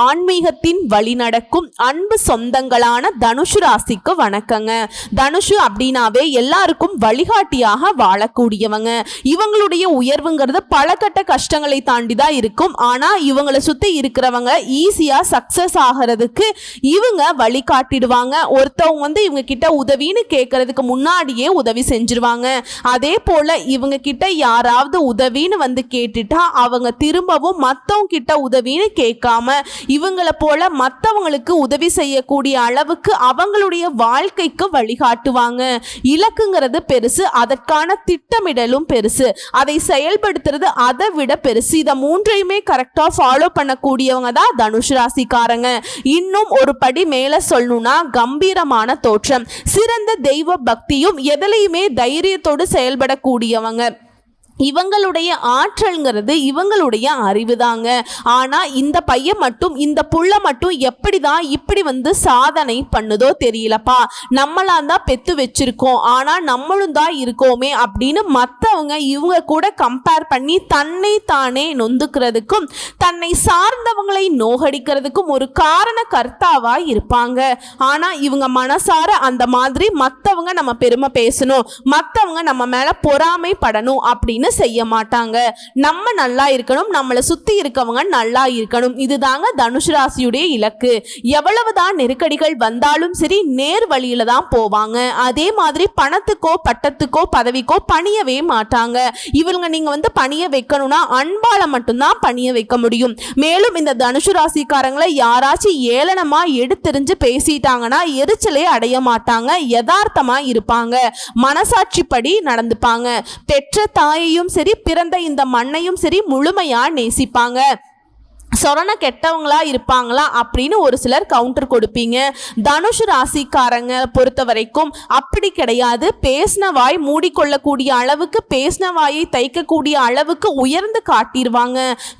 ஆன்மீகத்தின் வழி நடக்கும் அன்பு சொந்தங்களான தனுஷு ராசிக்கு வணக்கங்க. தனுஷு அப்படின்னாவே எல்லாருக்கும் வழிகாட்டியாக வாழக்கூடியவங்க. இவங்களுடைய உயர்வுங்கிறது பல கட்ட கஷ்டங்களை தாண்டி தான் இருக்கும். ஆனா இவங்களை சுத்தி இருக்கிறவங்க ஈஸியா சக்சஸ் ஆகிறதுக்கு இவங்க வழிகாட்டிடுவாங்க. ஒருத்தவங்க வந்து இவங்க கிட்ட உதவின்னு கேட்கறதுக்கு முன்னாடியே உதவி செஞ்சிருவாங்க. அதே போல இவங்க கிட்ட யாராவது உதவின்னு வந்து கேட்டுட்டா அவங்க திரும்பவும் மத்தவங்க கிட்ட உதவின்னு கேட்காம இவங்களை போல மற்றவங்களுக்கு உதவி செய்யக்கூடிய அளவுக்கு அவங்களுடைய வாழ்க்கைக்கு வழிகாட்டுவாங்க. இலக்குங்கிறது பெருசு அதற்கான திட்டமிடலும் பெருசு. அதை செயல்படுத்துறது அதை விட பெருசு. இதை மூன்றையுமே கரெக்டாக ஃபாலோ பண்ணக்கூடியவங்க தான் தனுஷ் ராசிக்காரங்க. இன்னும் ஒரு படி மேலே சொல்லணும்னா கம்பீரமான தோற்றம். சிறந்த தெய்வ பக்தியும் எதுலையுமே தைரியத்தோடு செயல்படக்கூடியவங்க. இவங்களுடைய ஆற்றல்ங்கிறது இவங்களுடைய அறிவு தாங்க ஆனால் இந்த பையன் மட்டும் இந்த புள்ள மட்டும் எப்படி தான் இப்படி வந்து சாதனை பண்ணுதோ தெரியலப்பா. நம்மளாம் தான் பெத்து வச்சிருக்கோம். ஆனால் நம்மளும் தான் இருக்கோமே அப்படின்னு மற்றவங்க இவங்க கூட கம்பேர் பண்ணி தன்னை தானே நொந்துக்கிறதுக்கும் தன்னை சார்ந்தவங்களை நோகடிக்கிறதுக்கும் ஒரு காரண கர்த்தாவா இருப்பாங்க. ஆனால் இவங்க மனசார அந்த மாதிரி மற்றவங்க நம்ம பெருமை பேசணும் மற்றவங்க நம்ம மேலே பொறாமைப்படணும் அப்படின்னு செய்ய மாட்டாங்க நம்ம நல்லா இருக்கணும் நம்மளை சுற்றி இருக்கவங்க நல்லா இருக்கணும். இதுதாங்க தனுஷ் ராசியுடைய இலக்கு. எவ்வளவுதான் நெருக்கடிகள் வந்தாலும் சரி நேர் வழியில தான் போவாங்க. அதே மாதிரி பணத்துக்கோ பட்டத்துக்கோ பதவிக்கோ பணியவே மாட்டாங்க. இவங்க நீங்க வந்து பணிய வைக்கணும்னா அன்பால மட்டும்தான் பணிய வைக்க முடியும். மேலும் இந்த தனுஷு ராசிக்காரங்களை யாராச்சும் ஏளனமா எடுத்தெறிஞ்சு பேசிட்டாங்கன்னா எரிச்சலே அடைய மாட்டாங்க யதார்த்தமா இருப்பாங்க. மனசாட்சிப்படி நடந்துப்பாங்க. பெற்ற தாயையும் சரி பிறந்த இந்த மண்ணையும் சரி முழுமையா நேசிப்பாங்க. சொரண கெட்டவங்களா இருப்பாங்களா அப்படின்னு ஒரு சிலர் கவுண்டர் கொடுப்பீங்க. தனுஷ் ராசிக்காரங்க பொறுத்த வரைக்கும் அப்படி கிடையாது. பேசின வாய் மூடிக்கொள்ளக்கூடிய அளவுக்கு பேசின வாயை தைக்கக்கூடிய அளவுக்கு உயர்ந்து காட்டிடுவாங்க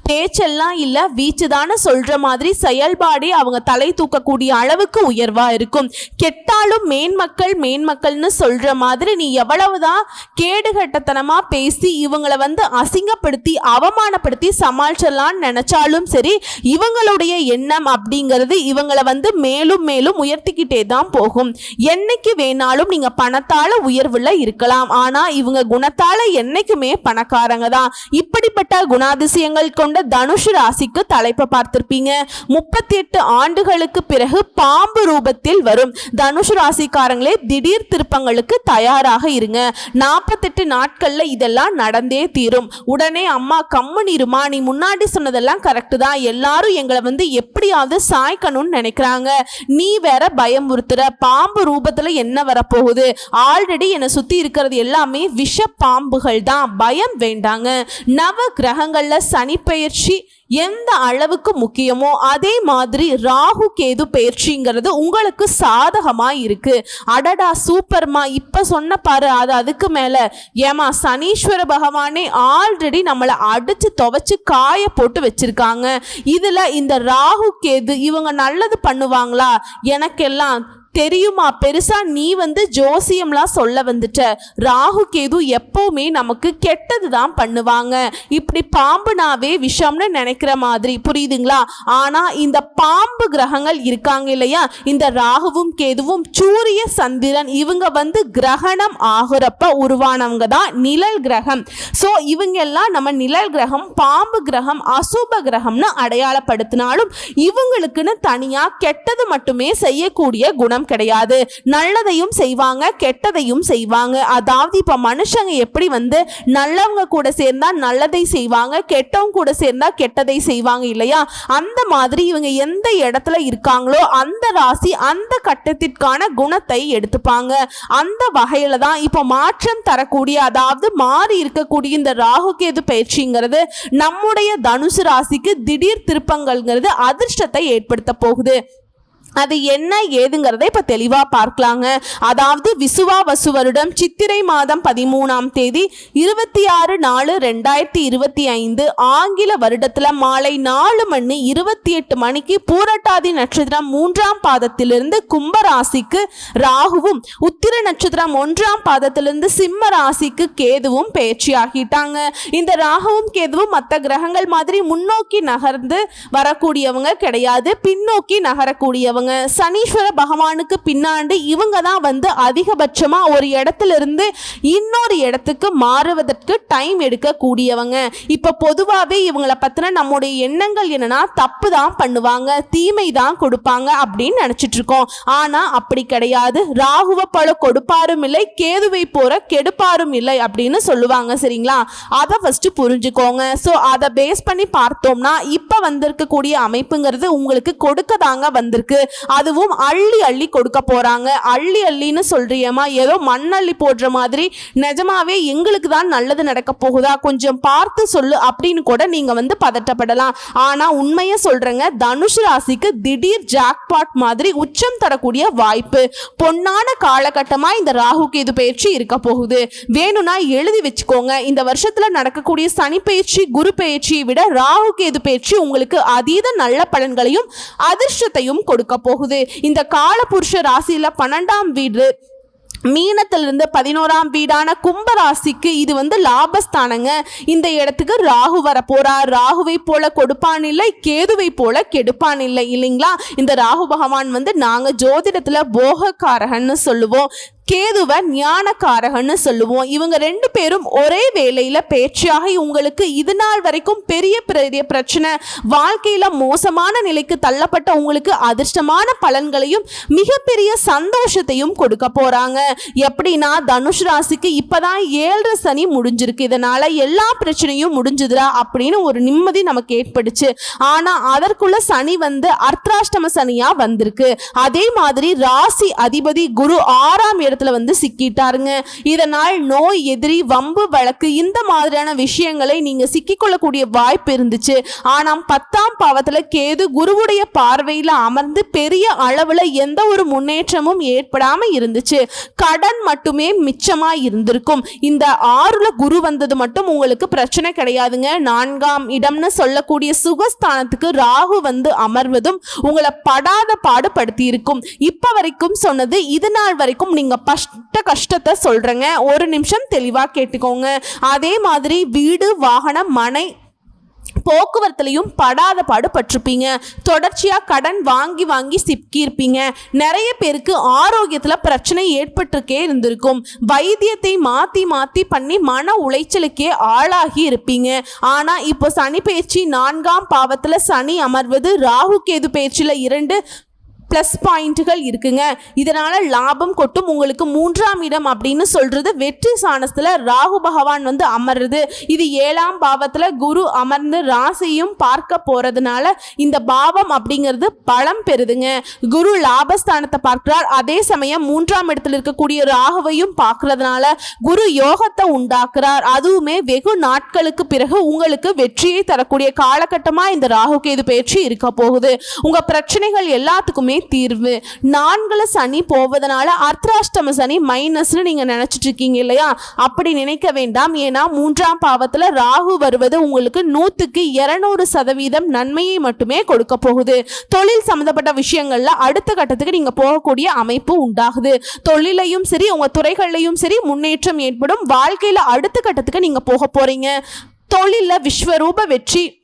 பேச்செல்லாம் இல்லை வீச்சு தானே சொல்கிற மாதிரி செயல்பாடே அவங்க தலை தூக்கக்கூடிய அளவுக்கு உயர்வாக இருக்கும். கெட்டாலும் மேன்மக்கள் மேன்மக்கள்னு சொல்கிற மாதிரி நீ எவ்வளவுதான் கேடுகட்டத்தனமாக பேசி இவங்களை வந்து அசிங்கப்படுத்தி அவமானப்படுத்தி சமாளிச்சிடலான்னு நினச்சாலும் சரி இவங்களுடைய எண்ணம் அப்படிங்கிறது இவங்களை வந்து மேலும் மேலும் உயர்த்திக்கிட்டே தான் போகும். என்னைக்கு வேணாலும் நீங்க பணத்தால உயர்வுல இருக்கலாம். ஆனா இவங்க குணத்தால என்னைக்குமே பணக்காரங்க தான். இப்படிப்பட்ட குணாதிசயங்கள் கொண்ட தனுஷ் ராசிக்கு தலைப்பை பார்த்திருப்பீங்க. முப்பத்தி எட்டு ஆண்டுகளுக்கு பிறகு பாம்பு ரூபத்தில் வரும். தனுஷ் ராசிக்காரங்களே திடீர் திருப்பங்களுக்கு தயாராக இருங்க. நாற்பத்தெட்டு நாட்கள்ல இதெல்லாம் நடந்தே தீரும். உடனே அம்மா கம்முன்னு இருமா நீ முன்னாடி சொன்னதெல்லாம் கரெக்டு தான். எல்லாரும் எங்களை வந்து எப்படியாவது சாய்க்கணும்னு நினைக்கிறாங்க. நீ வேற பயமுறுத்துற பாம்பு ரூபத்தில் என்ன வரப்போகுது? ஆல்ரெடி என்னை சுற்றி இருக்கிறது எல்லாமே விஷ பாம்புகள் தான் பயம் வேண்டாங்க. நவ கிரகங்களில் சனி பெயர்ச்சி எந்த அளவுக்கு முக்கியமோ அதே மாதிரி ராகு கேது பயிற்சிங்கிறது உங்களுக்கு சாதகமாக இருக்கு. அடடா சூப்பர்மா. இப்போ சொன்ன பாரு அது அதுக்கு மேலே. ஏமா சனீஸ்வர பகவானே ஆல்ரெடி நம்மளை அடித்து துவைச்சு காய போட்டு வச்சிருக்காங்க. இதில் இந்த ராகு கேது இவங்க நல்லது பண்ணுவாங்களா? எனக்கெல்லாம் தெரியுமா? பெருசா நீ வந்து ஜோசியம்லாம் சொல்ல வந்துட்ட. ராகு கேது எப்பவுமே நமக்கு கெட்டது தான் பண்ணுவாங்க. இப்படி பாம்புனாவே விஷம்னு நினைக்கிற மாதிரி. புரியுதுங்களா? ஆனா இந்த பாம்பு கிரகங்கள் இருக்காங்க இல்லையா? இந்த ராகுவும் கேதுவும் சூரிய சந்திரன் இவங்க வந்து கிரகணம் ஆகுறப்ப உருவானவங்க தான் நிழல் கிரகம். ஸோ இவங்க எல்லாம் நம்ம நிழல் கிரகம் பாம்பு கிரகம் அசுப கிரகம்னு அடையாளப்படுத்தினாலும் இவங்களுக்குன்னு தனியா கெட்டது மட்டுமே செய்யக்கூடிய குணம் கிடையாது. நல்லதையும் செய்வாங்க கெட்டதையும் செய்வாங்க. அதாவது இப்போ மனுஷங்க எப்படி வந்து நல்லவங்க கூட சேர்ந்தா நல்லதை செய்வாங்க கெட்டவங்க கூட சேர்ந்தா கெட்டதை செய்வாங்க இல்லையா? அந்த மாதிரி இவங்க எந்த இடத்துல இருக்காங்களோ அந்த ராசி அந்த கட்டத்திற்கான குணத்தை எடுத்துப்பாங்க. அந்த வகையில தான் இப்போ மாற்றம் தரக்கூடிய அதாவது மாறி இருக்கக்கூடிய இந்த ராகு கேது பயிற்சிங்கிறது நம்முடைய தனுசு ராசிக்கு திடீர் திருப்பங்கள்ங்கிறது அதிர்ஷ்டத்தை ஏற்படுத்த போகுது. அது என்ன ஏதுங்கிறத இப்ப தெளிவா பார்க்கலாங்க. அதாவது விசுவாவசு வருடம் சித்திரை மாதம் பதிமூணாம் தேதி இருபத்தி ஆறு நாலு ரெண்டாயிரத்தி இருபத்தி ஐந்து ஆங்கில வருடத்துல மாலை நாலு மணி இருபத்தி எட்டு மணிக்கு பூரட்டாதி நட்சத்திரம் மூன்றாம் பாதத்திலிருந்து கும்ப ராசிக்கு ராகுவும் உத்திர நட்சத்திரம் ஒன்றாம் பாதத்திலிருந்து சிம்ம ராசிக்கு கேதுவும் பயிற்சியாகிட்டாங்க இந்த ராகுவும் கேதுவும் மற்ற கிரகங்கள் மாதிரி முன்னோக்கி நகர்ந்து வரக்கூடியவங்க கிடையாது பின்னோக்கி நகரக்கூடியவங்க சனீஸ்வர பகவானுக்கு பின்னாண்டு இவங்க தான் வந்து அதிகபட்சமாக ஒரு இடத்துல இருந்து இன்னொரு இடத்துக்கு மாறுவதற்கு டைம் எடுக்கக்கூடியவங்க. இப்போ பொதுவாகவே இவங்களை பற்றின நம்முடைய எண்ணங்கள் என்னன்னா தப்பு தான் பண்ணுவாங்க தீமை தான் கொடுப்பாங்க அப்படின்னு நினச்சிட்ருக்கோம். இருக்கோம் அப்படி கிடையாது. ராகுவ போல கொடுப்பாரும் இல்லை கேதுவை போற கெடுப்பாரும் இல்லை அப்படின்னு சொல்லுவாங்க சரிங்களா? அதை ஃபர்ஸ்ட் புரிஞ்சுக்கோங்க. ஸோ அதை பேஸ் பண்ணி பார்த்தோம்னா இப்போ வந்திருக்கக்கூடிய அமைப்புங்கிறது உங்களுக்கு கொடுக்க தாங்க வந்திருக்கு. அதுவும் அள்ளி அள்ளி கொடுக்க போகிறாங்க அள்ளி அள்ளின்னு சொல்கிறியம்மா ஏதோ மண்ணள்ளி போடுற மாதிரி. நிஜமாவே எங்களுக்கு தான் நல்லது நடக்க போகுதா? கொஞ்சம் பார்த்து சொல்லு அப்படின்னு கூட நீங்கள் வந்து பதட்டப்படலாம். ஆனால் உண்மையை சொல்கிறேங்க தனுஷ் ராசிக்கு திடீர் ஜாக்பாட் மாதிரி உச்சம் தரக்கூடிய வாய்ப்பு. பொன்னான காலகட்டமாக இந்த ராகு கேது பயிற்சி இருக்க போகுது. வேணும்னா எழுதி வச்சுக்கோங்க. இந்த வருஷத்தில் நடக்கக்கூடிய சனி பயிற்சி குரு பயிற்சியை விட ராகு கேது பயிற்சி உங்களுக்கு அதீத நல்ல பலன்களையும் அதிர்ஷ்டத்தையும் கொடுக்க போகுது. இந்த காலபுருஷ ராசியில் பன்னெண்டாம் வீடு மீனத்திலிருந்து பதினோராம் வீடான கும்பராசிக்கு இது வந்து லாபஸ்தானங்க. இந்த இடத்துக்கு ராகு வர போறார் ராகுவை போல கொடுப்பான் இல்லை கேதுவை போல கெடுப்பான் இல்லை இல்லைங்களா? இந்த ராகு பகவான் வந்து நாங்கள் ஜோதிடத்தில் போகக்காரகன்னு சொல்லுவோம். கேதுவை ஞானக்காரகன்னு சொல்லுவோம். இவங்க ரெண்டு பேரும் ஒரே வேலையில் பேச்சாக உங்களுக்கு இது நாள் வரைக்கும் பெரிய பெரிய பிரச்சனை வாழ்க்கையில் மோசமான நிலைக்கு தள்ளப்பட்ட உங்களுக்கு அதிர்ஷ்டமான பலன்களையும் மிகப்பெரிய சந்தோஷத்தையும் கொடுக்க போகிறாங்க எப்படின்னா தனுஷ் ராசிக்கு இப்பதான் ஏழரை சனி முடிஞ்சிருக்கு. இதனால் எல்லா பிரச்சனையும் முடிஞ்சுதுரா அப்படின்னு ஒரு நிம்மதி நமக்கு ஏற்படுச்சு. ஆனால் அதற்குள்ள சனி வந்து அர்த்தாஷ்டம சனியாக வந்திருக்கு. அதே மாதிரி ராசி அதிபதி குரு ஆறாம் இடத்துல வந்து சிக்கிட்டாருங்க. இதனால் நோய் எதிரி வம்பு வழக்கு இந்த மாதிரியான விஷயங்களை நீங்க சிக்கிக்கொள்ளக்கூடிய வாய்ப்பு இருந்துச்சு. ஆனால் பத்தாம் பாவத்துல கேது குருவுடைய பார்வையில அமர்ந்து பெரிய அளவுல எந்த ஒரு முன்னேற்றமும் ஏற்படாம இருந்துச்சு. கடன் மட்டுமே மிச்சமா இருந்திருக்கும். இந்த ஆறுல குரு வந்தது மட்டும் உங்களுக்கு பிரச்சனை கிடையாதுங்க. நான்காம் இடம்னு சொல்லக்கூடிய சுகஸ்தானத்துக்கு ராகு வந்து அமர்வதும் உங்களை படாத பாடுபடுத்தி இருக்கும் இப்ப வரைக்கும் சொன்னது இது நாள் வரைக்கும் நீங்க பஷ்ட கஷ்டத்தை சொல்றேங்க. ஒரு நிமிஷம் தெளிவாக கேட்டுக்கோங்க. அதே மாதிரி வீடு வாகனம் மனை போக்குவரத்துலையும் படாத பாடு பட்டிருப்பீங்க தொடர்ச்சியாக கடன் வாங்கி வாங்கி சிக்கியிருப்பீங்க. நிறைய பேருக்கு ஆரோக்கியத்தில் பிரச்சனை ஏற்பட்டிருக்கே இருந்திருக்கும். வைத்தியத்தை மாற்றி மாற்றி பண்ணி மன உளைச்சலுக்கே ஆளாகி இருப்பீங்க. ஆனால் இப்போ சனி பயிற்சி நான்காம் பாவத்தில் சனி அமர்வது ராகு கேது பயிற்சியில் இரண்டு ப்ளஸ் பாயிண்ட்டுகள் இருக்குங்க. இதனால் லாபம் கொட்டும் உங்களுக்கு மூன்றாம் இடம் அப்படின்னு சொல்கிறது வெற்றி சாணத்தில் ராகு பகவான் வந்து அமர்றது இது ஏழாம் பாவத்தில் குரு அமர்ந்து ராசியும் பார்க்க போகிறதுனால இந்த பாவம் அப்படிங்கிறது பலம் பெறுதுங்க. குரு லாபஸ்தானத்தை பார்க்கிறார். அதே சமயம் மூன்றாம் இடத்தில் இருக்கக்கூடிய ராகுவையும் பார்க்கறதுனால குரு யோகத்தை உண்டாக்குறார். அதுவுமே வெகு நாட்களுக்கு பிறகு உங்களுக்கு வெற்றியை தரக்கூடிய காலகட்டமாக இந்த ராகு கேது பயிற்சி இருக்க போகுது. உங்கள் பிரச்சனைகள் எல்லாத்துக்குமே தீர்வு. நான்குல சனி போவதனால அர்த்தராஷ்டம சனி மைனஸ்னு நீங்கள் நினச்சிட்டு இருக்கீங்க இல்லையா? அப்படி நினைக்க வேண்டாம். ஏன்னா மூன்றாம் பாவத்தில் ராகு வருவது உங்களுக்கு நூற்றுக்கு இரநூறு சதவீதம் நன்மையை மட்டுமே கொடுக்க போகுது. தொழில் சம்மந்தப்பட்ட விஷயங்களில் அடுத்த கட்டத்துக்கு நீங்கள் போகக்கூடிய அமைப்பு உண்டாகுது. தொழிலையும் சரி உங்கள் துறைகள்லையும் சரி முன்னேற்றம் ஏற்படும். வாழ்க்கையில் அடுத்த கட்டத்துக்கு நீங்கள் போக போகிறீங்க தொழிலில் விஸ்வரூப வெற்றி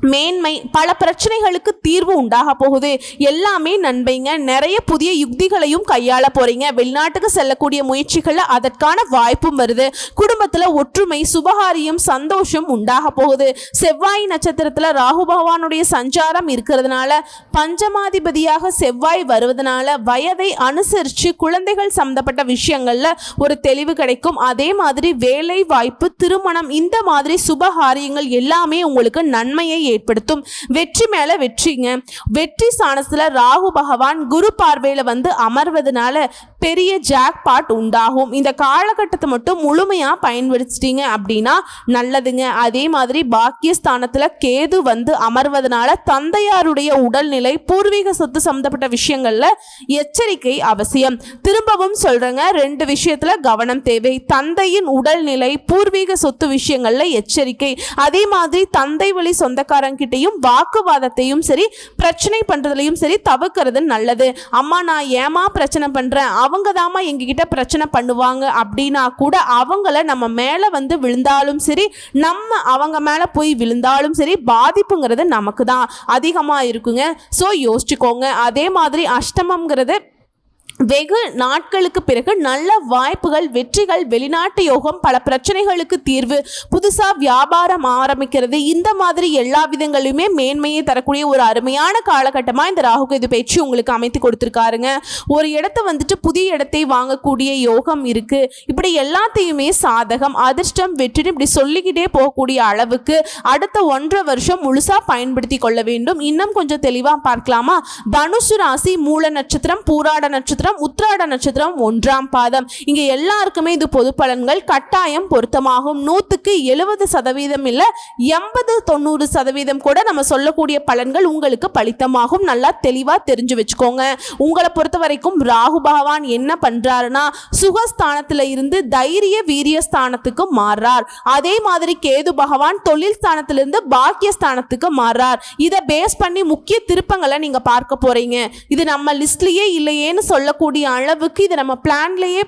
மேன்மை பல பிரச்சனைகளுக்கு தீர்வு உண்டாக போகுது. எல்லாமே நன்மைங்க நிறைய புதிய யுக்திகளையும் கையாள போறீங்க. வெளிநாட்டுக்கு செல்லக்கூடிய முயற்சிகளில் அதற்கான வாய்ப்பும் வருது. குடும்பத்துல ஒற்றுமை சுபகாரியம் சந்தோஷம் உண்டாக போகுது. செவ்வாய் நட்சத்திரத்துல ராகு பகவானுடைய சஞ்சாரம் இருக்கிறதுனால பஞ்சமாதிபதியாக செவ்வாய் வருவதனால வயதை அனுசரித்து குழந்தைகள் சம்பந்தப்பட்ட விஷயங்கள்ல ஒரு தெளிவு கிடைக்கும். அதே மாதிரி வேலை வாய்ப்பு திருமணம் இந்த மாதிரி சுபகாரியங்கள் எல்லாமே உங்களுக்கு நன்மையை ஏற்படுத்தும். வெற்றி மேல வெற்றிங்க. வெற்றி ஸ்தானத்துல ராகு பகவான் குரு பார்வையில வந்து அமர்வதனால பெரிய ஜாக்பாட் உண்டாகும். இந்த காலகட்டத்தை மட்டும் முழுமையா பயன்படுத்திட்டீங்க அப்படின்னா நல்லதுங்க. அதே மாதிரி பாக்கியஸ்தானத்துல கேது வந்து அமர்வதனால தந்தையாருடைய உடல்நிலை பூர்வீக சொத்து சம்பந்தப்பட்ட விஷயங்கள்ல எச்சரிக்கை அவசியம். திரும்பவும் சொல்றேங்க ரெண்டு விஷயத்துல கவனம் தேவை. தந்தையின் உடல்நிலை பூர்வீக சொத்து விஷயங்கள்ல எச்சரிக்கை. அதே மாதிரி தந்தை வழி சொந்தக்காரங்கிட்டையும் வாக்குவாதத்தையும் சரி பிரச்சனை பண்ணுறதுலையும் சரி தவிர்க்கிறது நல்லது. அம்மா நான் ஏமா பிரச்சனை பண்ணுறேன் அவங்க தாம்மா எங்ககிட்ட பிரச்சனை பண்ணுவாங்க அப்படின்னா கூட அவங்கள நம்ம மேலே வந்து விழுந்தாலும் சரி நம்ம அவங்க மேலே போய் விழுந்தாலும் சரி பாதிப்புங்கிறது நமக்கு தான் அதிகமாக இருக்குங்க. ஸோ யோசிச்சுக்கோங்க. அதே மாதிரி அஷ்டமங்கிறது வெகு நாட்களுக்கு பிறகு நல்ல வாய்ப்புகள் வெற்றிகள் வெளிநாட்டு யோகம் பல பிரச்சனைகளுக்கு தீர்வு புதுசா வியாபாரம் ஆரம்பிக்கிறது. இந்த மாதிரி எல்லா விதங்களையுமே மேன்மையை தரக்கூடிய ஒரு அருமையான காலகட்டமா இந்த ராகுகேது பயிற்சி உங்களுக்கு அமைத்து கொடுத்துருக்காருங்க. ஒரு இடத்த வந்துட்டு புதிய இடத்தை வாங்கக்கூடிய யோகம் இருக்கு. இப்படி எல்லாத்தையுமே சாதகம் அதிர்ஷ்டம் வெற்றி இப்படி சொல்லிக்கிட்டே போகக்கூடிய அளவுக்கு அடுத்த ஒன்றரை வருஷம் முழுசா பயன்படுத்தி கொள்ள வேண்டும். இன்னும் கொஞ்சம் தெளிவா பார்க்கலாமா? தனுசு ராசி மூல நட்சத்திரம் பூராட நட்சத்திரம் உத்திராட நட்சத்திரம் ஒன்றாம் பாதம். இங்க எல்லாருக்குமே இது பொது பலன்கள். கட்டாயம் பொருத்தமாகும். நூத்துக்கு எழுபது சதவீதம் இல்ல எண்பது தொண்ணூறு சதவீதம் கூட நம்ம சொல்லக்கூடிய பலன்கள் உங்களுக்கு பலித்தமாகும். நல்லா தெளிவா தெரிஞ்சு வச்சுக்கோங்க. உங்களை பொறுத்த வரைக்கும் ராகு பகவான் என்ன பண்றாருன்னா சுகஸ்தானத்துல இருந்து தைரிய வீரிய ஸ்தானத்துக்கு மாறுறார். அதே மாதிரி கேது பகவான் தொழில் ஸ்தானத்திலிருந்து பாக்கிய ஸ்தானத்துக்கு மாறுறார். இதை பேஸ் பண்ணி முக்கிய திருப்பங்களை நீங்க பார்க்க போறீங்க. இது நம்ம லிஸ்ட்லயே இல்லையேன்னு சொல்ல சொல்லக்கூடிய அளவுக்கு இது நம்ம பிளான்லேயே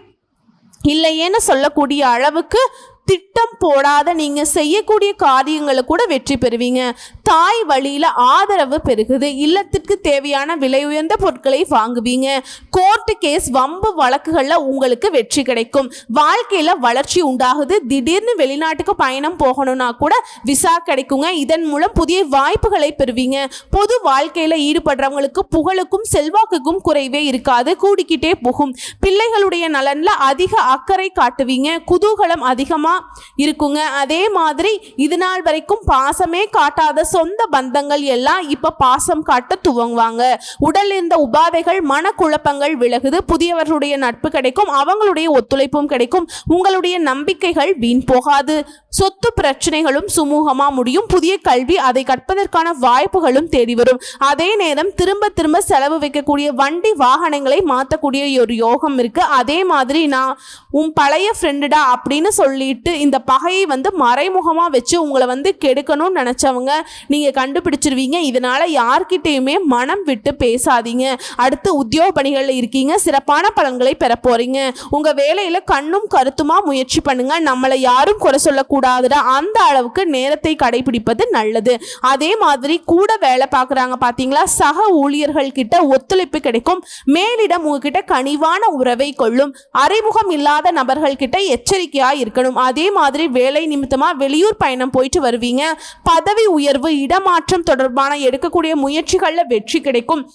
இல்லையேன்னு சொல்லக்கூடிய அளவுக்கு திட்டம் போடாத நீங்க செய்யக்கூடிய காரியங்களை கூட வெற்றி பெறுவீங்க. தாய் வழியில ஆதரவு பெருகுது. இல்லத்திற்கு தேவையான விலை உயர்ந்த பொருட்களை வாங்குவீங்க. கோர்ட்டு கேஸ் வம்பு வழக்குகளில் உங்களுக்கு வெற்றி கிடைக்கும். வாழ்க்கையில வளர்ச்சி உண்டாகுது. திடீர்னு வெளிநாட்டுக்கு பயணம் போகணும்னா கூட விசா கிடைக்குங்க. இதன் மூலம் புதிய வாய்ப்புகளை பெறுவீங்க. பொது வாழ்க்கையில ஈடுபடுறவங்களுக்கு புகழுக்கும் செல்வாக்குக்கும் குறைவே இருக்காது. கூடிக்கிட்டே போகும். பிள்ளைகளுடைய நலன்ல அதிக அக்கறை காட்டுவீங்க. குதூகலம் அதிகமா இருக்குங்க. அதே மாதிரி இது நாள் வரைக்கும் பாசமே காட்டாத சொந்த பந்தங்கள் எல்லாம் இப்போ பாசம் காட்ட துவங்குவாங்க. உடல் இருந்த உபாதைகள் மனக்குழப்பங்கள் விலகுது. புதியவர்களுடைய நட்பு கிடைக்கும். அவங்களுடைய ஒத்துழைப்பும் கிடைக்கும். உங்களுடைய நம்பிக்கைகள் வீண் போகாது. சொத்து பிரச்சனைகளும் சுமூகமாக முடியும். புதிய கல்வி அதை கற்பதற்கான வாய்ப்புகளும் தேடி வரும். அதே நேரம் திரும்ப திரும்ப செலவு வைக்கக்கூடிய வண்டி வாகனங்களை மாற்றக்கூடிய ஒரு யோகம் இருக்கு. அதே மாதிரி நான் உன் பழைய ஃப்ரெண்டுடா அப்படின்னு சொல்லிட்டு இந்த பகையை வந்து மறைமுகமாக வச்சு உங்களை வந்து கெடுக்கணும்னு நினச்சவங்க நீங்கள் கண்டுபிடிச்சிருவீங்க. இதனால் யார்கிட்டயுமே மனம் விட்டு பேசாதீங்க. அடுத்து உத்தியோக பணிகளில் இருக்கீங்க. சிறப்பான பலன்களை பெற போறீங்க. உங்கள் வேலையில் கண்ணும் கருத்துமாக முயற்சி பண்ணுங்க. நம்மளை யாரும் குறை சொல்லக்கூடாதுடா. அந்த அளவுக்கு நேரத்தை கடைபிடிப்பது நல்லது. அதே மாதிரி கூட வேலை பார்க்குறாங்க பார்த்தீங்களா சக ஊழியர்கள் கிட்ட ஒத்துழைப்பு கிடைக்கும். மேலிடம் உங்ககிட்ட கனிவான உறவை கொள்ளும். அறிமுகம் இல்லாத நபர்கள் கிட்ட எச்சரிக்கையாக இருக்கணும். அதே மாதிரி வேலை நிமித்தமா வெளியூர் பயணம் போயிட்டு வருவீங்க. பதவி உயர்வு இடமாற்றம் தொடர்பான எடுக்கக்கூடிய முயற்சிகளில் வெற்றி கிடைக்கும்.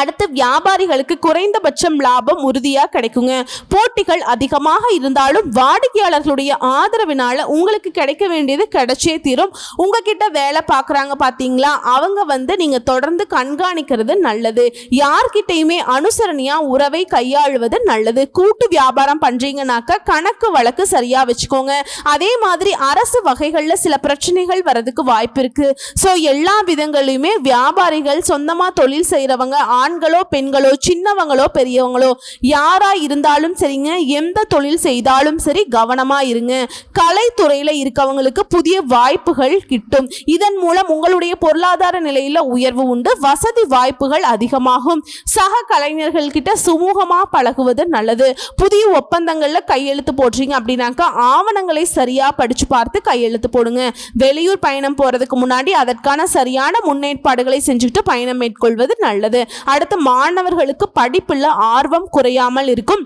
அடுத்து வியாபாரிகளுக்கு குறைந்தபட்சம் லாபம் உறுதியா கிடைக்குங்க. போட்டிகள் அதிகமாக இருந்தாலும் வாடிக்கையாளர்களுடைய ஆதரவினால உங்களுக்கு கிடைக்க வேண்டியது கிடைச்சே தீரும். உங்ககிட்ட வேலை பார்க்குறாங்க பார்த்தீங்களா அவங்க வந்து நீங்க தொடர்ந்து கண்காணிக்கிறது நல்லது. யார்கிட்டையுமே அனுசரணையா உறவை கையாளுவது நல்லது. கூட்டு வியாபாரம் பண்ணுறீங்கனாக்கா கணக்கு வழக்கு சரியா வச்சுக்கோங்க. அதே மாதிரி அரசு வகைகள்ல சில பிரச்சனைகள் வரதுக்கு வாய்ப்பு இருக்கு. ஸோ எல்லா விதங்களையுமே வியாபாரிகள் சொந்தமா தொழில் செய்கிறவங்க ஆண்களோ பெண்களோ சின்னவங்களோ பெரியவங்களோ யாரா இருந்தாலும் சரிங்க எந்த தொழில் செய்தாலும் சரி கவனமா இருங்க. கலைத்துறையில இருக்கவங்களுக்கு புதிய வாய்ப்புகள் கிட்டும். இதன் மூலம் உங்களுடைய பொருளாதார நிலையில உயர்வு உண்டு வசதி வாய்ப்புகள் அதிகமாகும். சக கலைஞர்கள் கிட்ட சுமூகமா பழகுவது நல்லது. புதிய ஒப்பந்தங்கள்ல கையெழுத்து போடுறீங்க அப்படின்னாக்கா ஆவணங்களை சரியா படிச்சு பார்த்து கையெழுத்து போடுங்க. வெளியூர் பயணம் போறதுக்கு முன்னாடி அதற்கான சரியான முன்னேற்பாடுகளை செஞ்சுக்கிட்டு பயணம் மேற்கொள்வது நல்லது. அடுத்து மாணவர்களுக்கு படிப்புல ஆர்வம் குறையாமல் இருக்கும்.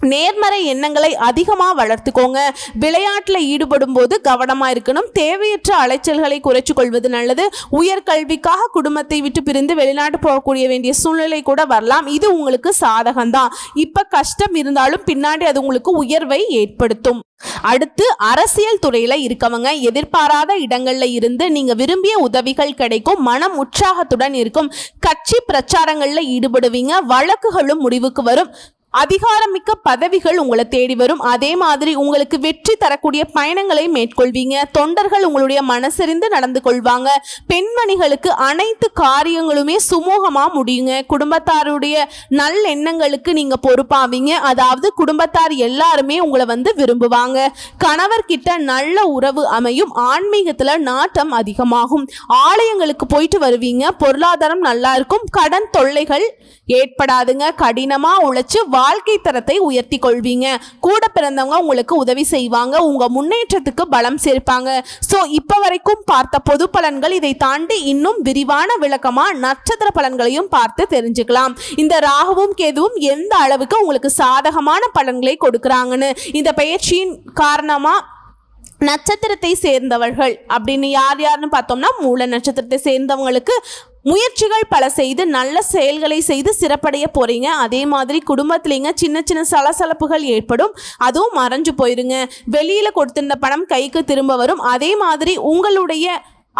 நேர்மறை எண்ணங்களை அதிகமாக வளர்த்துக்கோங்க. விளையாட்டில் ஈடுபடும் போது கவனமாக இருக்கணும். தேவையற்ற அலைச்சல்களை குறைச்சு கொள்வது நல்லது. உயர்கல்விக்காக குடும்பத்தை விட்டு பிரிந்து வெளிநாட்டு போகக்கூடிய வேண்டிய சூழ்நிலை கூட வரலாம். இது உங்களுக்கு சாதகம்தான். இப்போ கஷ்டம் இருந்தாலும் பின்னாடி அது உங்களுக்கு உயர்வை ஏற்படுத்தும். அடுத்து அரசியல் துறையில் இருக்கவங்க எதிர்பாராத இடங்கள்ல இருந்து நீங்க விரும்பிய உதவிகள் கிடைக்கும். மனம் உற்சாகத்துடன் இருக்கும். கட்சி பிரச்சாரங்களில் ஈடுபடுவீங்க. வழக்குகளும் முடிவுக்கு வரும். அதிகாரமிக்க பதவிகள் உங்களை தேடி வரும். அதே மாதிரி உங்களுக்கு வெற்றி தரக்கூடிய பயணங்களை மேற்கொள்வீங்க. தொண்டர்கள் உங்களுடைய மனசறிந்து நடந்து கொள்வாங்க. பெண்மணிகளுக்கு அனைத்து காரியங்களுமே சுமூகமா முடியுங்க. குடும்பத்தாருடைய நல்லெண்ணங்களுக்கு நீங்க பொறுப்பாவீங்க. அதாவது குடும்பத்தார் எல்லாருமே உங்களை வந்து விரும்புவாங்க. கணவர்கிட்ட நல்ல உறவு அமையும். ஆன்மீகத்துல நாட்டம் அதிகமாகும். ஆலயங்களுக்கு போயிட்டு வருவீங்க. பொருளாதாரம் நல்லா இருக்கும். கடன் தொல்லைகள் ஏற்படாதுங்க. கடினமா உழைச்சு வாழ்க்கை தரத்தை உயர்த்தி கொள்வீங்க. கூட பிறந்தவங்க உங்களுக்கு உதவி செய்வாங்க. உங்க முன்னேற்றத்துக்கு பலம் சேர்ப்பாங்க. ஸோ இப்போ வரைக்கும் பார்த்த பொது பலன்கள் இதை தாண்டி இன்னும் விரிவான விளக்கமா நட்சத்திர பலன்களையும் பார்த்து தெரிஞ்சுக்கலாம். இந்த ராகுவும் கேதுவும் எந்த அளவுக்கு உங்களுக்கு சாதகமான பலன்களை கொடுக்குறாங்கன்னு இந்த பயிற்சியின் காரணமா நட்சத்திரத்தை சேர்ந்தவர்கள் அப்படின்னு யார் யாருன்னு பார்த்தோம்னா மூல நட்சத்திரத்தை சேர்ந்தவங்களுக்கு முயற்சிகள் பல செய்து நல்ல செயல்களை செய்து சிறப்படைய போகிறீங்க அதே மாதிரி குடும்பத்துலேங்க சின்ன சின்ன சலசலப்புகள் ஏற்படும். அதுவும் மறைஞ்சு போயிருங்க. வெளியில் கொடுத்திருந்த பணம் கைக்கு திரும்ப வரும். அதே மாதிரி உங்களுடைய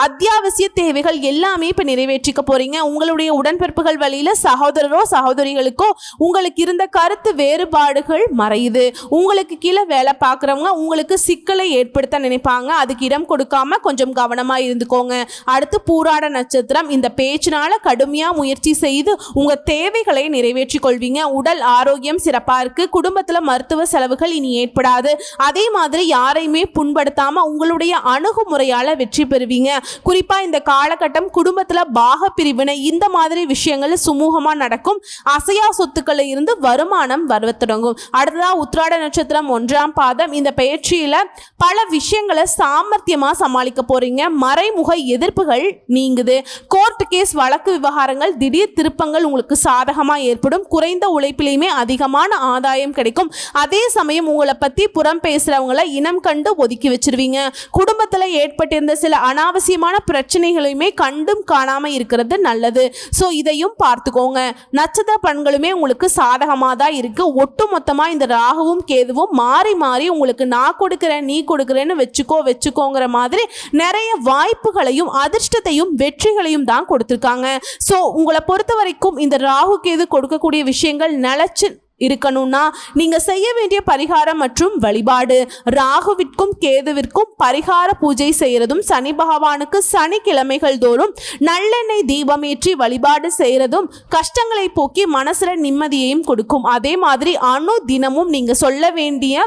அத்தியாவசிய தேவைகள் எல்லாமே இப்போ நிறைவேற்றிக்க போறீங்க. உங்களுடைய உடன்பிறப்புகள் வழியில சகோதரரோ சகோதரிகளுக்கோ உங்களுக்கு இருந்த கருத்து வேறுபாடுகள் மறையுது. உங்களுக்கு கீழே வேலை பார்க்குறவங்க உங்களுக்கு சிக்கலை ஏற்படுத்த நினைப்பாங்க. அதுக்கு இடம் கொடுக்காம கொஞ்சம் கவனமா இருந்துக்கோங்க. அடுத்து பூராட நட்சத்திரம். இந்த பேச்சினால கடுமையா முயற்சி செய்து உங்க தேவைகளை நிறைவேற்றி கொள்வீங்க. உடல் ஆரோக்கியம் சிறப்பா இருக்கு. குடும்பத்துல மருத்துவ செலவுகள் இனி ஏற்படாது. அதே மாதிரி யாரையுமே புண்படுத்தாம உங்களுடைய அணுகுமுறையால வெற்றி பெறுவீங்க. குறிப்பா இந்த காலகட்டம் குடும்பத்துல பாக பிரிவினை இந்த மாதிரி விஷயங்கள் சுமூகமா நடக்கும். அசையா சொத்துக்களில் இருந்து வருமானம் வரவ தொடங்கும். அடுத்ததா உத்ராட நட்சத்திரம் ஒன்றாம் பாதம். இந்த பயிற்சியில பல விஷயங்களை சாமர்த்தியமா சமாளிக்க போறீங்க. மறைமுக எதிர்ப்புகள் நீங்குது. கோர்ட் கேஸ் வழக்கு விவகாரங்கள் திடீர் திருப்பங்கள் உங்களுக்கு சாதகமா ஏற்படும். குறைந்த உழைப்பிலையுமே அதிகமான ஆதாயம் கிடைக்கும். அதே சமயம் உங்களை பத்தி புறம் பேசுறவங்களை இனம் கண்டு ஒதுக்கி வச்சிருவீங்க. குடும்பத்துல ஏற்பட்டிருந்த சில அனாவசிய முக்கியமான பிரச்சனைகளையுமே கண்டும் காணாமல் இருக்கிறது நல்லது. ஸோ இதையும் பார்த்துக்கோங்க. நட்சத்திர பண்களுமே உங்களுக்கு சாதகமாக தான் இருக்கு. ஒட்டு மொத்தமாக இந்த ராகுவும் கேதுவும் மாறி மாறி உங்களுக்கு நான் கொடுக்குறேன் நீ கொடுக்குறேன்னு வச்சுக்கோ வச்சுக்கோங்கிற மாதிரி நிறைய வாய்ப்புகளையும் அதிர்ஷ்டத்தையும் வெற்றிகளையும் தான் கொடுத்துருக்காங்க. ஸோ உங்களை பொறுத்த வரைக்கும் இந்த ராகு கேது கொடுக்கக்கூடிய விஷயங்கள் நிலச்சி இருக்கணும்னா நீங்க செய்ய வேண்டிய பரிகாரம் மற்றும் வழிபாடு. ராகுவிற்கும் கேதுவிற்கும் பரிகார பூஜை செய்யறதும் சனி பகவானுக்கு சனிக்கிழமைகள் தோறும் நல்லெண்ணெய் தீபமேற்றி வழிபாடு செய்யறதும் கஷ்டங்களை போக்கி மனசுல நிம்மதியையும் கொடுக்கும். அதே மாதிரி அணு தினமும் நீங்க சொல்ல வேண்டிய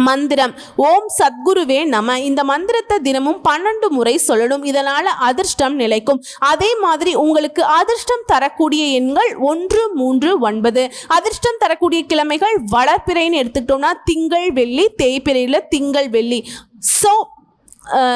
மந்திரம். ஓம் சத்குருவே நம. இந்த மந்திரத்தை தினமும் பன்னெண்டு முறை சொல்லணும். இதனால் அதிர்ஷ்டம் நிலைக்கும். அதே மாதிரி உங்களுக்கு அதிர்ஷ்டம் தரக்கூடிய எண்கள் ஒன்று மூன்று ஒன்பது. அதிர்ஷ்டம் தரக்கூடிய கிழமைகள் வளர்ப்பிறைன்னு எடுத்துக்கிட்டோம்னா திங்கள் வெள்ளி தேய்பிறையில் திங்கள் வெள்ளி. ஸோ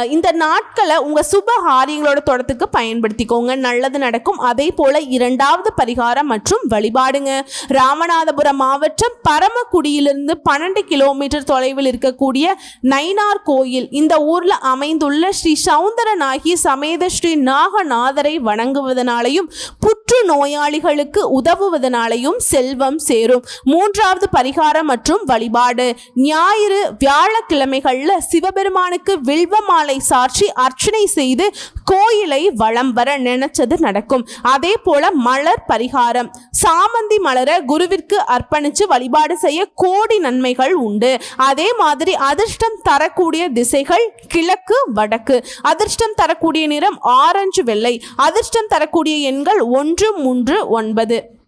இந்த நாட்களை உங்கள் சுப காரியங்களோட தொடத்துக்கு பயன்படுத்திக்கோங்க. நல்லது நடக்கும். அதே போல் இரண்டாவது பரிகாரம் மற்றும் வழிபாடுங்க. ராமநாதபுரம் மாவட்டம் பரமக்குடியிலிருந்து பன்னெண்டு கிலோமீட்டர் தொலைவில் இருக்கக்கூடிய நைனார் கோயில். இந்த ஊரில் அமைந்துள்ள ஸ்ரீ சவுந்தரநாயகி சமேத ஸ்ரீ நாகநாதரை வணங்குவதனாலையும் புற்று நோயாளிகளுக்கு உதவுவதனாலையும் செல்வம் சேரும். மூன்றாவது பரிகாரம் மற்றும் வழிபாடு. ஞாயிறு வியாழக்கிழமைகளில் சிவபெருமானுக்கு வில்வ மாலை சாற்றி அர்ச்சனை செய்து கோயிலை வலம் வர நினைச்சது நடக்கும். அதே போல மலர் பரிகாரம். சாமந்தி மலரை குருவிற்கு அர்ப்பணிச்சு வழிபாடு செய்ய கோடி நன்மைகள் உண்டு. அதே மாதிரி அதிர்ஷ்டம் தரக்கூடிய திசைகள் கிழக்கு வடக்கு. அதிர்ஷ்டம் தரக்கூடிய நிறம் ஆரஞ்சு வெள்ளை. அதிர்ஷ்டம் தரக்கூடிய எண்கள் ஒன்று மூன்று ஒன்பது.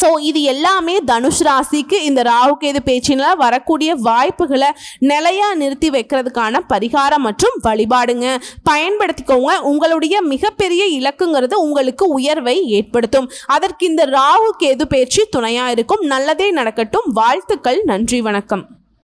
ஸோ இது எல்லாமே தனுஷ் ராசிக்கு இந்த ராகு கேது பேச்சினால் வரக்கூடிய வாய்ப்புகளை நிலையாக நிறுத்தி வைக்கிறதுக்கான பரிகாரம் மற்றும் வழிபாடுங்க. பயன்படுத்திக்கோங்க. உங்களுடைய மிகப்பெரிய இலக்குங்கிறது உங்களுக்கு உயர்வை ஏற்படுத்தும். அதற்கு இந்த ராகு கேது பேச்சு துணையாக இருக்கும். நல்லதே நடக்கட்டும். வாழ்த்துக்கள். நன்றி வணக்கம்.